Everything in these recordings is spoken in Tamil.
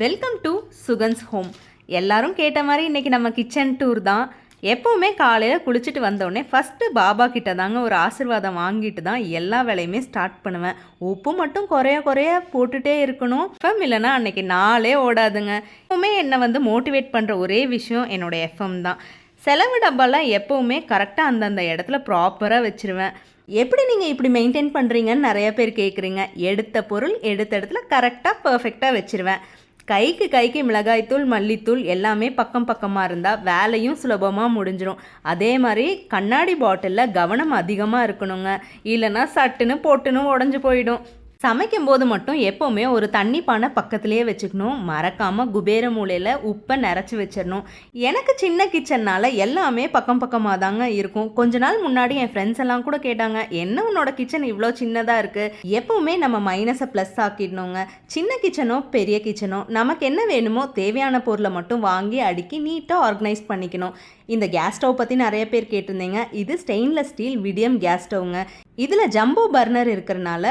வெல்கம் டு சுகன்ஸ் ஹோம் எல்லாரும் கேட்ட மாதிரி இன்னைக்கு நம்ம கிச்சன் டூர் தான். எப்போவுமே காலையில் குளிச்சுட்டு வந்தோடனே ஃபஸ்ட்டு பாபா கிட்ட தாங்க ஒரு ஆசீர்வாதம் வாங்கிட்டு தான் எல்லா வேலையுமே ஸ்டார்ட் பண்ணுவேன். உப்பு மட்டும் குறைய குறைய போட்டுட்டே இருக்கணும். எஃப்எம் இல்லைன்னா அன்னைக்கு நாளே ஓடாதுங்க. எப்பவுமே என்னை வந்து மோட்டிவேட் பண்ணுற ஒரே விஷயம் என்னோடய எஃப்எம் தான். செலவு டப்பாலாம் எப்போவுமே கரெக்டாக அந்தந்த இடத்துல ப்ராப்பராக வச்சுருவேன். எப்படி நீங்கள் இப்படி மெயின்டைன் பண்ணுறீங்கன்னு நிறைய பேர் கேட்குறீங்க எடுத்த பொருள் எடுத்த இடத்துல கரெக்டாக பர்ஃபெக்டாக வச்சுருவேன். கைக்கு கைக்கு மிளகாய்த்தூள் மல்லித்தூள் எல்லாமே பக்கம் பக்கமாக இருந்தால் வேலையும் சுலபமாக முடிஞ்சிடும் அதே மாதிரி கண்ணாடி பாட்டிலில் கவனம் அதிகமாக இருக்கணுங்க. இல்லைன்னா சட்டுன்னு போட்டுன்னு உடஞ்சி போயிடும். சமைக்கும் போது மட்டும் எப்போவுமே ஒரு தண்ணி பானை பக்கத்துலேயே வச்சுக்கணும். மறக்காமல் குபேர மூலையில் உப்பை நிறச்சி வச்சிடணும். எனக்கு சின்ன கிச்சன்னால் எல்லாமே பக்கம் பக்கமாக தாங்க இருக்கும். கொஞ்ச நாள் முன்னாடி என் ஃப்ரெண்ட்ஸ் எல்லாம் கூட கேட்டாங்க என்ன உன்னோட கிச்சன் இவ்வளோ சின்னதாக இருக்குது எப்போவுமே நம்ம மைனஸை ப்ளஸ் ஆக்கிடணுங்க. சின்ன கிச்சனோ பெரிய கிச்சனோ நமக்கு என்ன வேணுமோ தேவையான பொருளை மட்டும் வாங்கி அடுக்கி நீட்டாக ஆர்கனைஸ் பண்ணிக்கணும். இந்த கேஸ் ஸ்டவ் பற்றி நிறைய பேர் கேட்டிருந்தீங்க. இது ஸ்டெயின்லெஸ் ஸ்டீல் விடியம் கேஸ் ஸ்டவ்ங்க இதில் ஜம்போ பர்னர் இருக்கிறனால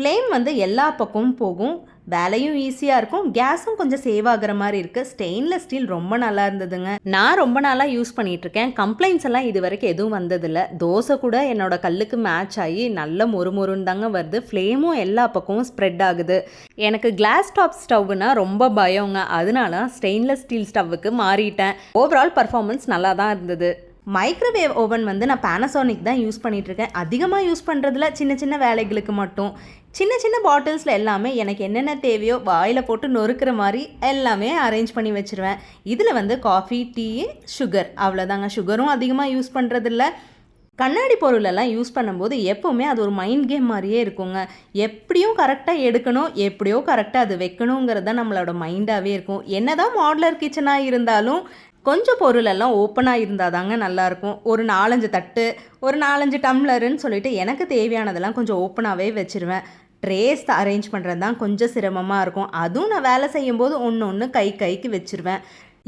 ஃப்ளேம் வந்து எல்லா பக்கமும் போகும். வேலையும் ஈஸியாக இருக்கும். கேஸும் கொஞ்சம் சேவ் ஆகிற மாதிரி இருக்குது ஸ்டெயின்லெஸ் ஸ்டீல் ரொம்ப நல்லா இருந்ததுங்க. நான் ரொம்ப நாளாக யூஸ் பண்ணிட்டு இருக்கேன். கம்ப்ளைண்ட்ஸ் எல்லாம் இது வரைக்கும் எதுவும் வந்ததில்லை. தோசை கூட என்னோட கல்லுக்கு மேட்ச் ஆகி நல்ல மொறுமொறுன்னு தாங்க வருது. ஃப்ளேமும் எல்லா பக்கமும் ஸ்ப்ரெட் ஆகுது. எனக்கு கிளாஸ் டாப் ஸ்டவ்னா ரொம்ப பயங்க. அதனால ஸ்டெயின்லெஸ் ஸ்டீல் ஸ்டவ்வுக்கு மாறிட்டேன். ஓவரால் பர்ஃபார்மன்ஸ் நல்லா தான் இருந்தது. மைக்ரோவேவ் ஓவன் வந்து நான் பேனசோனிக் தான் யூஸ் பண்ணிகிட்ருக்கேன் இருக்கேன் அதிகமாக யூஸ் பண்ணுறதுல சின்ன சின்ன வேலைகளுக்கு மட்டும். சின்ன சின்ன பாட்டில்ஸில் எல்லாமே எனக்கு என்னென்ன தேவையோ வாயில் போட்டு நொறுக்கிற மாதிரி எல்லாமே அரேஞ்ச் பண்ணி வச்சுருவேன். இதில் வந்து காஃபி டீ சுகர் அவ்வளோதாங்க சுகரும் அதிகமாக யூஸ் பண்ணுறதில்ல கண்ணாடி பொருளெல்லாம் யூஸ் பண்ணும்போது எப்போவுமே அது ஒரு மைண்ட் கேம் மாதிரியே இருக்குங்க. எப்படியும் கரெக்டாக எடுக்கணும் எப்படியோ கரெக்டாக அது வைக்கணுங்கிறது தான் நம்மளோட மைண்டாகவே இருக்கும். என்ன தான் மாடுலர் கிச்சனாக இருந்தாலும் கொஞ்சம் பொருளெல்லாம் ஓப்பனாக இருந்தால் தாங்க நல்லாயிருக்கும் ஒரு நாலஞ்சு தட்டு ஒரு நாலஞ்சு டம்ளருன்னு சொல்லிட்டு எனக்கு தேவையானதெல்லாம் கொஞ்சம் ஓப்பனாகவே வச்சுருவேன். ட்ரேஸ் அரேஞ்ச் பண்ணுறது தான் கொஞ்சம் சிரமமாக இருக்கும். அதுவும் நான் வேலை செய்யும்போது ஒன்று ஒன்று கை கைக்கு வச்சுருவேன்.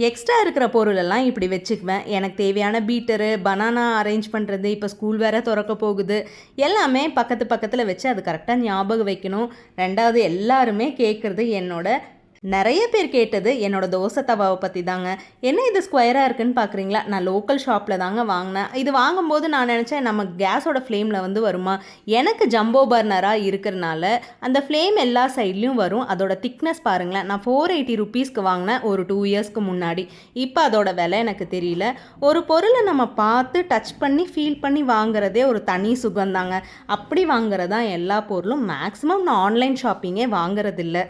எக்ஸ்ட்ரா இருக்கிற பொருளெல்லாம் இப்படி வச்சுக்குவேன். எனக்கு தேவையான பீட்டரு பனானா அரேஞ்ச் பண்ணுறது இப்போ ஸ்கூல் வேற திறக்க போகுது. எல்லாமே பக்கத்து பக்கத்தில் வச்சு அது கரெக்டாக ஞாபகம் வைக்கணும். ரெண்டாவது எல்லாருமே கேட்குறது என்னோட நிறைய பேர் கேட்டது என்னோட தோசை தவாவை பற்றி தாங்க என்ன இது ஸ்கொயராக இருக்குன்னு பார்க்குறீங்களா நான் லோக்கல் ஷாப்பில் தாங்க வாங்கினேன். இது வாங்கும்போது நான் நினச்சேன் நம்ம கேஸோட ஃப்ளேமில் வந்து வருமா? எனக்கு ஜம்போ பர்னராக இருக்கிறனால அந்த ஃப்ளேம் எல்லா சைட்லேயும் வரும். அதோட திக்னஸ் பாருங்களேன். நான் ஃபோர் எயிட்டி ருபீஸ்க்கு வாங்கினேன் ஒரு டூ இயர்ஸ்க்கு முன்னாடி. இப்போ அதோட விலை எனக்கு தெரியல. ஒரு பொருளை நம்ம பார்த்து டச் பண்ணி ஃபீல் பண்ணி வாங்குறதே ஒரு தனி சுகம்தாங்க. அப்படி வாங்குறதா எல்லா பொருளும் மேக்ஸிமம் நான் ஆன்லைன் ஷாப்பிங்கே வாங்குறதில்ல.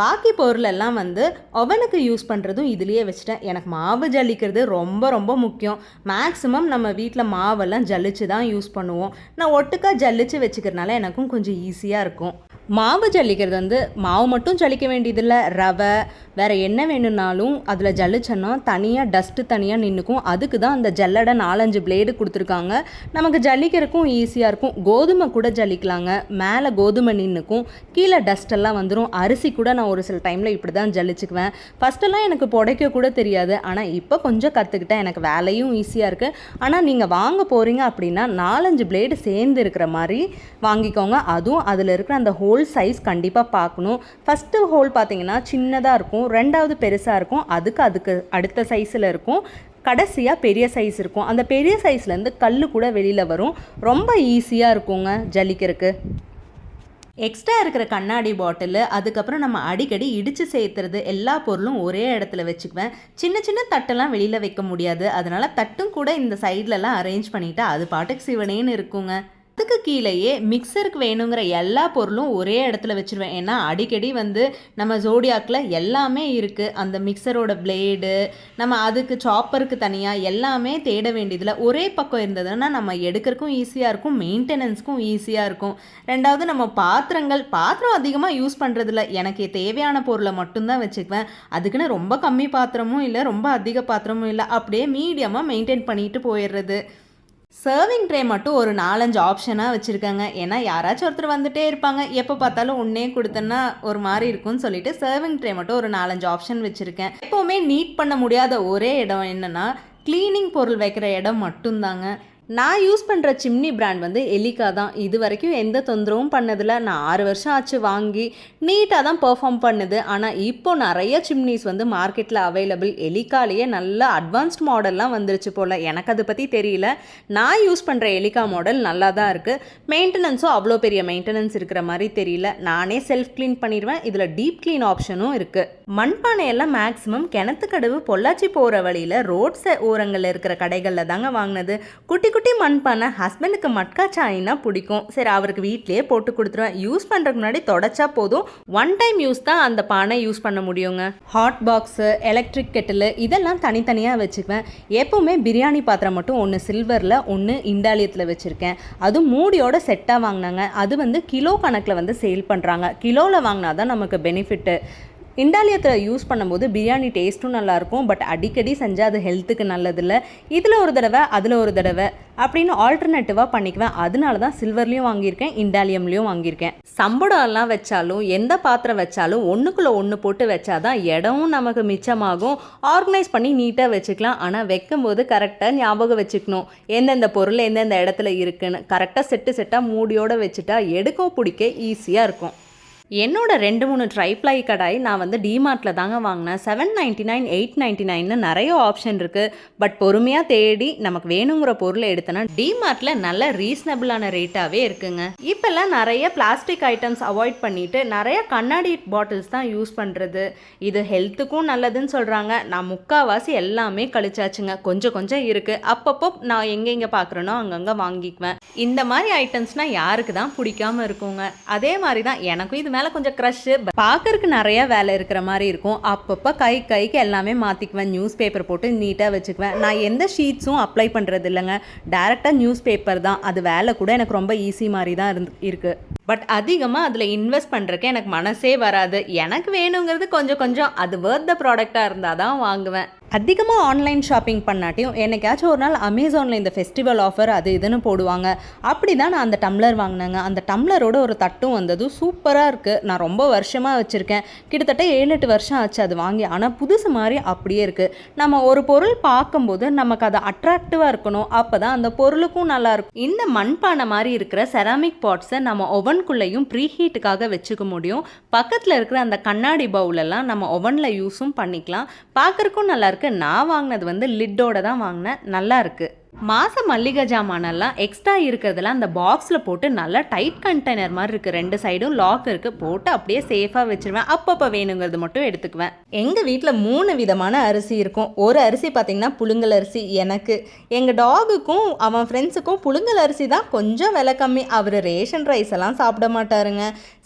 பாக்கி பொருளெல்லாம் வந்து அவனுக்கு யூஸ் பண்ணுறதும் இதுலேயே வச்சுட்டேன். எனக்கு மாவு ஜல்லிக்கிறது ரொம்ப ரொம்ப முக்கியம். மேக்ஸிமம் நம்ம வீட்டில் மாவெல்லாம் ஜல்லிச்சு தான் யூஸ் பண்ணுவோம். நான் ஒட்டுக்கா ஜல்லிச்சு வச்சுக்கிறதுனால எனக்கும் கொஞ்சம் ஈஸியாக இருக்கும். மாவு ஜல்லிக்கிறது வந்து மாவு மட்டும் ஜலிக்க வேண்டியதில்லை. ரவை வேறு என்ன வேணும்னாலும் அதில் ஜல்லிச்சோன்னா தனியாக டஸ்ட்டு தனியாக நின்றுக்கும் அதுக்கு தான் அந்த ஜல்லடை நாலஞ்சு பிளேடு கொடுத்துருக்காங்க. நமக்கு ஜல்லிக்கிறதுக்கும் ஈஸியாக இருக்கும். கோதுமை கூட ஜல்லிக்கலாங்க. மேலே கோதுமை நின்றுக்கும் கீழே டஸ்ட்டெல்லாம் வந்துடும் அரிசி கூட நான் ஒரு சில டைமில் இப்படி தான் ஜல்லிச்சுக்குவேன். ஃபஸ்ட்டெல்லாம் எனக்கு புடைக்க கூட தெரியாது. ஆனால் இப்போ கொஞ்சம் கற்றுக்கிட்டேன் எனக்கு வேலையும் ஈஸியாக இருக்குது ஆனால் நீங்கள் வாங்க போகிறீங்க அப்படின்னா நாலஞ்சு பிளேடு சேர்ந்து இருக்கிற மாதிரி வாங்கிக்கோங்க. அதுவும் அதில் இருக்கிற அந்த ஹோல் சைஸ் கண்டிப்பாக பார்க்கணும் ஃபஸ்ட்டு ஹோல் பார்த்தீங்கன்னா சின்னதாக இருக்கும். ரெண்டாவது பெருசாக இருக்கும். அதுக்கு அதுக்கு அடுத்த சைஸில் இருக்கும். கடைசியாக பெரிய சைஸ் இருக்கும். அந்த பெரிய சைஸ்லேருந்து கல் கூட வெளியில் வரும். ரொம்ப ஈஸியாக இருக்குங்க ஜலிக்கிறதுக்கு எக்ஸ்ட்ரா இருக்கிற கண்ணாடி பாட்டிலு அதுக்கப்புறம் நம்ம அடிக்கடி இடித்து சேர்த்துறது எல்லா பொருளும் ஒரே இடத்துல வச்சுக்குவேன். சின்ன சின்ன தட்டெல்லாம் வெளியில் வைக்க முடியாது. அதனால் தட்டும் கூட இந்த சைட்லலாம் அரேஞ்ச் பண்ணிவிட்டு அது பாட்டுக்கு சிவனேன்னு இருக்குங்க. அதுக்கு கீழேயே மிக்சருக்கு வேணுங்கிற எல்லா பொருளும் ஒரே இடத்துல வச்சுருவேன். ஏன்னா அடிக்கடி வந்து நம்ம ஜோடியாக்கில் எல்லாமே இருக்குது அந்த மிக்சரோட பிளேடு நம்ம அதுக்கு சாப்பருக்கு தனியாக எல்லாமே தேட வேண்டியதில் ஒரே பக்கம் இருந்ததுன்னா நம்ம எடுக்கிறதுக்கும் ஈஸியாக இருக்கும் மெயின்டெனன்ஸ்க்கும் ஈஸியாக இருக்கும். ரெண்டாவது நம்ம பாத்திரங்கள் பாத்திரம் அதிகமாக யூஸ் பண்ணுறதில்ல எனக்கு தேவையான பொருளை மட்டும்தான் வச்சுக்குவேன். அதுக்குன்னு ரொம்ப கம்மி பாத்திரமும் இல்லை ரொம்ப அதிக பாத்திரமும் இல்லை. அப்படியே மீடியமாக மெயின்டைன் பண்ணிட்டு போயிடுறது. சர்விங் ட்ரே மட்டும் ஒரு நாலஞ்சு ஆப்ஷனாக வச்சுருக்காங்க. ஏன்னா யாராச்சும் ஒருத்தர் வந்துட்டே இருப்பாங்க. எப்போ பார்த்தாலும் ஒன்றே கொடுத்தேன்னா ஒரு மாதிரி இருக்கும்னு சொல்லிட்டு சர்விங் ட்ரே மட்டும் ஒரு நாலஞ்சு ஆப்ஷன் வச்சுருக்கேன். எப்போவுமே நீட் பண்ண முடியாத ஒரே இடம் என்னென்னா க்ளீனிங் பொருள் வைக்கிற இடம் மட்டும்தாங்க. நான் யூஸ் பண்ணுற சிம்னி பிராண்ட் வந்து எலிகா தான். இது வரைக்கும் எந்த தொந்தரவும் பண்ணதில்ல. நான் ஆறு வருஷம் ஆச்சு வாங்கி நீட்டாக தான் பெர்ஃபார்ம் பண்ணுது. ஆனால் இப்போ நிறைய சிம்னிஸ் வந்து மார்க்கெட்டில் அவைலபிள் எலிகாலேயே நல்ல அட்வான்ஸ்ட் மாடல்லாம் வந்துருச்சு போல். எனக்கு அதை பற்றி தெரியல. நான் யூஸ் பண்ணுற எலிகா மாடல் நல்லா தான் இருக்குது மெயின்டெனன்ஸும் அவ்வளோ பெரிய மெயின்டெனன்ஸ் இருக்கிற மாதிரி தெரியல. நானே செல்ஃப் க்ளீன் பண்ணிடுவேன். இதில் டீப் க்ளீன் ஆப்ஷனும் இருக்குது மண்பானையெல்லாம் மேக்ஸிமம் கிணத்துக்கடவு பொள்ளாச்சி போகிற வழியில் ரோட் ஓரங்களில் இருக்கிற கடைகளில் தாங்க வாங்கினது. குட்டி குட்டி மண்பானை ஹஸ்பண்டுக்கு மட்கா சாயினா பிடிக்கும். சரி அவருக்கு வீட்லேயே போட்டு கொடுத்துருவேன். யூஸ் பண்ணுறதுக்கு முன்னாடி தொடச்சா போதும். ஒன் டைம் யூஸ் தான் அந்த பானை யூஸ் பண்ண முடியுங்க. ஹாட் பாக்ஸு எலக்ட்ரிக் கெட்டில் இதெல்லாம் தனித்தனியாக வச்சுக்குவேன். எப்போவுமே பிரியாணி பாத்திரம் மட்டும் ஒன்று சில்வரில் ஒன்று இண்டாலியத்தில் வச்சுருக்கேன். அதுவும் மூடியோட செட்டாக வாங்கினாங்க. அது வந்து கிலோ கணக்கில் வந்து சேல் பண்ணுறாங்க கிலோவில் வாங்கினா தான் நமக்கு பெனிஃபிட்டு இண்டாலியத்தில் யூஸ் பண்ணும்போது பிரியாணி டேஸ்ட்டும் நல்லாயிருக்கும் பட் அடிக்கடி செஞ்சால் அது ஹெல்த்துக்கு நல்லதில்லை. இதில் ஒரு தடவை அதில் ஒரு தடவை அப்படின்னு ஆல்டர்னேட்டிவாக பண்ணிக்குவேன். அதனால தான் சில்வர்லேயும் வாங்கியிருக்கேன் இண்டாலியம்லேயும் வாங்கியிருக்கேன். சம்படம்லாம் வச்சாலும் எந்த பாத்திரம் வச்சாலும் ஒன்றுக்குள்ளே ஒன்று போட்டு வச்சாதான் இடமும் நமக்கு மிச்சமாகும். ஆர்கனைஸ் பண்ணி நீட்டாக வச்சுக்கலாம். ஆனால் வைக்கும்போது கரெக்டாக ஞாபகம் வச்சுக்கணும். எந்தெந்த பொருள் எந்தெந்த இடத்துல இருக்குன்னு. கரெக்டாக செட்டு செட்டாக மூடியோடு வச்சுட்டா எடுக்கவும் பிடிக்க ஈஸியாக இருக்கும். என்னோட ரெண்டு மூணு ட்ரைப்ளை கடாய் நான் வந்து டிமார்ட்டில் தாங்க வாங்கினேன். Seven ninety nine eight ninety நைன்னு நிறைய ஆப்ஷன் இருக்குது பட் பொறுமையாக தேடி நமக்கு வேணுங்கிற பொருளை எடுத்தோன்னா டிமார்ட்டில் நல்ல ரீசனபிளான ரேட்டாகவே இருக்குங்க. இப்போல்லாம் நிறைய பிளாஸ்டிக் ஐட்டம்ஸ் அவாய்ட் பண்ணிட்டு நிறைய கண்ணாடி பாட்டில்ஸ் தான் யூஸ் பண்ணுறது இது ஹெல்த்துக்கும் நல்லதுன்னு சொல்கிறாங்க நான் முக்கால்வாசி எல்லாமே கழிச்சாச்சுங்க. கொஞ்சம் கொஞ்சம் இருக்குது அப்பப்போ நான் எங்கெங்கே பார்க்குறேனோ அங்கங்கே வாங்கிக்குவேன். இந்த மாதிரி ஐட்டம்ஸ்னால் யாருக்கு தான் பிடிக்காம இருக்குங்க. அதே மாதிரி தான் எனக்கும் இது மேலே கொஞ்சம் க்ரஷ்ஷு பார்க்கறதுக்கு நிறைய வேலை இருக்கிற மாதிரி இருக்கும். அப்பப்போ கை கைக்கு எல்லாமே மாற்றிக்குவேன் நியூஸ் பேப்பர் போட்டு நீட்டாக வச்சுக்குவேன். நான் எந்த ஷீட்ஸும் அப்ளை பண்ணுறது இல்லைங்க. டேரெக்டாக நியூஸ் பேப்பர் தான். அது வேலை கூட எனக்கு ரொம்ப ஈஸி மாதிரி தான் இருந்து இருக்குது பட் அதிகமாக அதில் இன்வெஸ்ட் பண்ணுறக்கு எனக்கு மனசே வராது. எனக்கு வேணுங்கிறது கொஞ்சம் கொஞ்சம். அது வேர்த் த ப்ராடக்டாக இருந்தால் தான் வாங்குவேன். அதிகமாக ஆன்லைன் ஷாப்பிங் பண்ணாட்டியும் என்னைக்காச்சும் ஒரு நாள் அமேசானில் இந்த ஃபெஸ்டிவல் ஆஃபர் அது இதுன்னு போடுவாங்க. அப்படி தான் நான் அந்த டம்ளர் வாங்கினேங்க. அந்த டம்ளரோட ஒரு தட்டும் வந்தது சூப்பராக இருக்குது நான் ரொம்ப வருஷமாக வச்சுருக்கேன். கிட்டத்தட்ட ஏழு எட்டு வருஷம் ஆச்சு அது வாங்கி. ஆனால் புதுசு மாதிரி அப்படியே இருக்குது நம்ம ஒரு பொருள் பார்க்கும்போது நமக்கு அது அட்ராக்டிவாக இருக்கணும். அப்போ தான் அந்த பொருளுக்கும் நல்லா இருக்கும். இந்த மண்பானை மாதிரி இருக்கிற செராமிக் பாட்ஸை நம்ம ஒவனுக்குள்ளேயும் ப்ரீ ஹீட்டுக்காக வச்சுக்க முடியும். பக்கத்தில் இருக்கிற அந்த கண்ணாடி பவுலெல்லாம் நம்ம ஒவனில் யூஸும் பண்ணிக்கலாம். பார்க்குறக்கும் நல்லா இருக்குது நான் வாங்கினது வந்து லிட்டோட தான் வாங்கினேன். நல்லா இருக்குது மாச மல்லிகை ஜாமானெல்லாம் எக்ஸ்ட்ரா இருக்கிறதெல்லாம் அந்த பாக்ஸில் போட்டு நல்லா டைட் கண்டெய்னர் மாதிரி இருக்குது ரெண்டு சைடும் லாக் இருக்குது போட்டு அப்படியே சேஃபாக வச்சுருவேன். அப்பப்போ வேணுங்கிறது மட்டும் எடுத்துக்குவேன். எங்கள் வீட்டில் மூணு விதமான அரிசி இருக்கும். ஒரு அரிசி பார்த்திங்கன்னா புழுங்கல் அரிசி எனக்கு. எங்கள் டாகுக்கும் அவன் ஃப்ரெண்ட்ஸுக்கும் புழுங்கல் அரிசி தான் கொஞ்சம் விலை கம்மி. அவர் ரேஷன் ரைஸ் எல்லாம் சாப்பிட மாட்டாருங்க.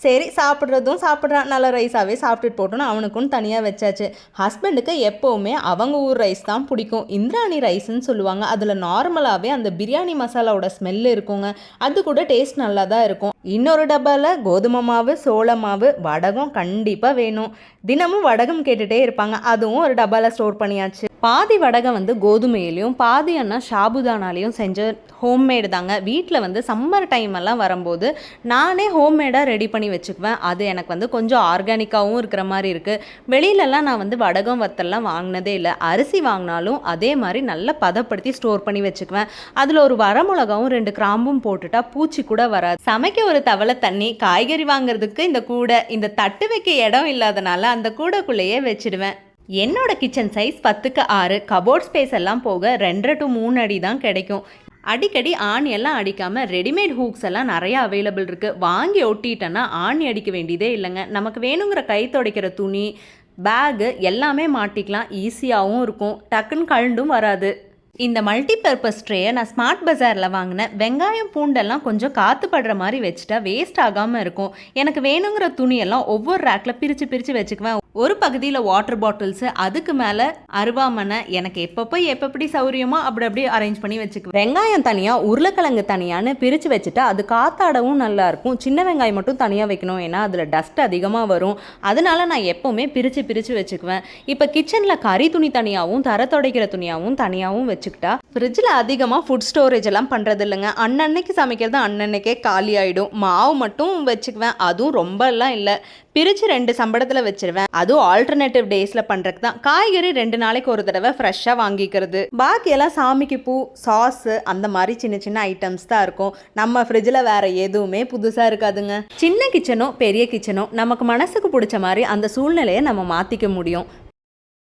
சரி சாப்பிட்றதும் சாப்பிட்றான். நல்ல ரைஸாகவே சாப்பிட்டுட்டு போட்டோன்னு அவனுக்கும் தனியாக வச்சாச்சு. ஹஸ்பண்டுக்கு எப்போவுமே அவங்க ஊர் ரைஸ் தான் பிடிக்கும். இந்திராணி ரைஸ்ன்னு சொல்லுவாங்க. அதில் நான் நார்மலாகவே அந்த பிரியாணி மசாலாவோட ஸ்மெல் இருக்குங்க. அது கூட டேஸ்ட் நல்லா தான் இருக்கும். இன்னொரு டப்பாவில் கோதுமை மாவு சோள மாவு வடகம் கண்டிப்பாக வேணும். தினமும் வடகம் கேட்டுகிட்டே இருப்பாங்க. அதுவும் ஒரு டப்பாவில் ஸ்டோர் பண்ணியாச்சு. பாதி வடகம் வந்து கோதுமையிலையும் பாதி அண்ணா ஷாபுதானாலையும் செஞ்ச ஹோம்மேடு தாங்க. வீட்டில் வந்து சம்மர் டைம் எல்லாம் வரும்போது நானே ஹோம்மேடாக ரெடி பண்ணி வச்சுக்குவேன். அது எனக்கு வந்து கொஞ்சம் ஆர்கானிக்காகவும் இருக்கிற மாதிரி இருக்குது வெளியிலலாம் நான் வந்து வடகம் வத்தல்லாம் வாங்கினதே இல்லை. அரிசி வாங்கினாலும் அதே மாதிரி நல்லா பதப்படுத்தி ஸ்டோர் பண்ணி வச்சுக்குவேன். அதில் ஒரு வரமிளகாவும் ரெண்டு கிராம்பும் போட்டுட்டா பூச்சி கூட வராது. சமைக்க ஒரு தவளை தண்ணி காய்கறி வாங்குறதுக்கு இந்த கூடை இந்த தட்டு வைக்க இடம் இல்லாதனால அந்த கூடைக்குள்ளேயே வச்சிடுவேன். என்னோட கிச்சன் சைஸ் பத்துக்கு ஆறு. கபோர்ட் ஸ்பேஸ் எல்லாம் போக ரெண்டரை டு மூணு அடி தான் கிடைக்கும். அடிக்கடி ஆணி எல்லாம் அடிக்காமல் ரெடிமேட் ஹூக்ஸ் எல்லாம் நிறைய அவைலபிள் இருக்குது வாங்கி ஒட்டிட்டேன்னா ஆணி அடிக்க வேண்டியதே இல்லைங்க. நமக்கு வேணுங்கிற கை துடைக்கிற துணி பேகு எல்லாமே மாட்டிக்கலாம். ஈஸியாகவும் இருக்கும். டக்குன்னு கழுண்டும் வராது. இந்த மல்டிபர்பஸ் ட்ரேயை நான் ஸ்மார்ட் பஜாரில் வாங்கினேன். வெங்காயம் பூண்டெல்லாம் கொஞ்சம் காற்று படுற மாதிரி வச்சுட்டா வேஸ்ட் ஆகாமல் இருக்கும். எனக்கு வேணுங்கிற துணியெல்லாம் ஒவ்வொரு ரேக்கில் பிரித்து பிரித்து வச்சுக்குவேன். ஒரு பகுதியில் வாட்டர் பாட்டில்ஸு அதுக்கு மேலே அருவாமனை எனக்கு எப்பப்போ எப்பப்படி சௌரியமோ அப்படி அப்படியே அரேஞ்ச் பண்ணி வச்சுக்குவேன். வெங்காயம் தனியாக உருளைக்கிழங்கு தனியான்னு பிரித்து வச்சுட்டா அது காத்தாடவும் நல்லாயிருக்கும் சின்ன வெங்காயம் மட்டும் தனியாக வைக்கணும் ஏன்னா அதில் டஸ்ட் அதிகமாக வரும். அதனால நான் எப்போவுமே பிரித்து பிரித்து வச்சுக்குவேன். இப்போ கிச்சனில் கறி துணி தனியாகவும் தர துடைக்கிற துணியாகவும் தனியாகவும் வச்சுக்கிட்டா ஃப்ரிட்ஜில் அதிகமாக ஃபுட் ஸ்டோரேஜ் எல்லாம் பண்ணுறது இல்லைங்க அன்னன்னைக்கு சமைக்கிறது அன்னன்னைக்கே காலி ஆகிடும் மாவு மட்டும் வச்சுக்குவேன். அதுவும் ரொம்பலாம் இல்லை. பிரித்து ரெண்டு சம்பளத்தில் வச்சிருவேன். அதுவும் ஆல்டர்னேட்டிவ் டேஸில் பண்ணுறதுக்கு தான். காய்கறி ரெண்டு நாளைக்கு ஒரு தடவை ஃப்ரெஷ்ஷாக வாங்கிக்கிறது. பாக்கியெல்லாம் சாமிக்கு பூ சாஸு அந்த மாதிரி சின்ன சின்ன ஐட்டம்ஸ் தான் இருக்கும். நம்ம ஃப்ரிட்ஜில் வேறு எதுவுமே புதுசாக இருக்காதுங்க. சின்ன கிச்சனோ பெரிய கிச்சனோ நமக்கு மனசுக்கு பிடிச்ச மாதிரி அந்த சூழ்நிலையை நம்ம மாற்றிக்க முடியும்.